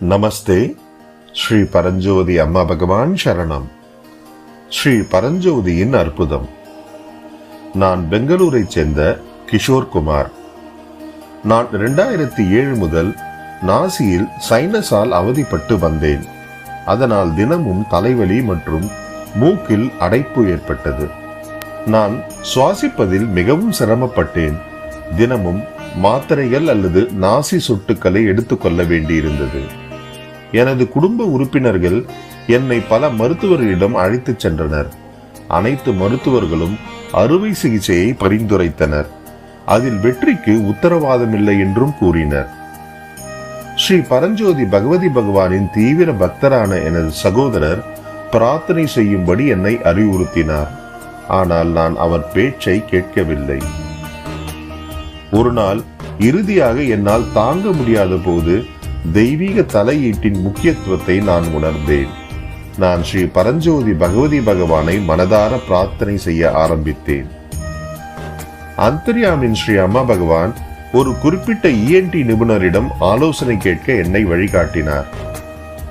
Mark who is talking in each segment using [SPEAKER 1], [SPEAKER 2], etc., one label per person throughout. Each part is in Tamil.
[SPEAKER 1] நமஸ்தே. ஸ்ரீ பரஞ்சோதி அம்மா பகவான் சரணம். ஸ்ரீ பரஞ்சோதியின் அற்புதம். நான் பெங்களூரைச் சேர்ந்த கிஷோர் குமார். நான் இரண்டாயிரத்தி ஏழு முதல் நாசியில் சைனஸால் அவதிப்பட்டு வந்தேன். அதனால் தினமும் தலைவலி மற்றும் மூக்கில் அடைப்பு ஏற்பட்டது. நான் சுவாசிப்பதில் மிகவும் சிரமப்பட்டேன். தினமும் மாத்திரைகள் அல்லது நாசி சொட்டுக்களை எடுத்துக்கொள்ள வேண்டியிருந்தது. எனது குடும்ப உறுப்பினர்கள் என்னை பல மருத்துவர்களிடம் அழைத்துச் சென்றனர். அனைத்து மருத்துவர்களும் அறுவை சிகிச்சையை பரிந்துரைத்தனர். அதில் வெற்றிக்கு உத்தரவாதமில்லை என்றும் கூறினர். ஸ்ரீ பரஞ்சோதி பகவதி பகவானின் தீவிர பக்தரான எனது சகோதரர் பிரார்த்தனை செய்யும்படி என்னை அறிவுறுத்தினார். ஆனால் நான் அவர் பேச்சை கேட்கவில்லை. ஒரு நாள் இறுதியாக என்னால் தாங்க முடியாத போது தெய்வீக தலையீட்டின் முக்கியத்துவத்தை நான் உணர்ந்தேன். நான் ஸ்ரீ பரஞ்சோதி பகவதி பகவானை மனதார பிரார்த்தனை செய்ய ஆரம்பித்தேன். அந்தர்யாமின் ஸ்ரீ அம்மா பகவான் ஒரு குறிப்பிட்ட இஎன்டி நிபுணரிடம் ஆலோசனை கேட்க என்னை வழிகாட்டினார்.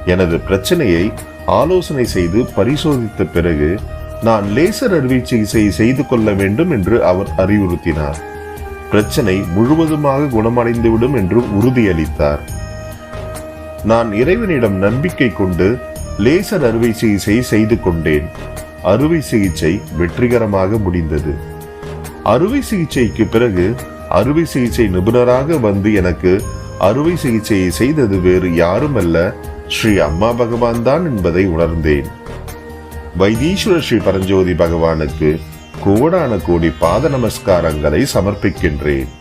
[SPEAKER 1] எனது பிரச்சனையை ஆலோசனை செய்து பரிசோதித்த பிறகு நான் லேசர் அறுவை சிகிச்சை செய்து கொள்ள வேண்டும் என்று அவர் அறிவுறுத்தினார். பிரச்சனை முழுவதுமாக குணமடைந்துவிடும் என்று உறுதியளித்தார். நான் இறைவனிடம் நம்பிக்கை கொண்டு லேசர் அறுவை சிகிச்சை செய்து கொண்டேன். அறுவை சிகிச்சை வெற்றிகரமாக முடிந்தது. அறுவை சிகிச்சைக்கு பிறகு அறுவை சிகிச்சை நிபுணராக வந்து எனக்கு அறுவை சிகிச்சையை செய்தது வேறு யாரும் அல்ல ஸ்ரீ அம்மா பகவான் தான் என்பதை உணர்ந்தேன். வைத்தீஸ்வர ஸ்ரீ பரஞ்சோதி பகவானுக்கு கோடான கோடி பாத நமஸ்காரங்களை சமர்ப்பிக்கின்றேன்.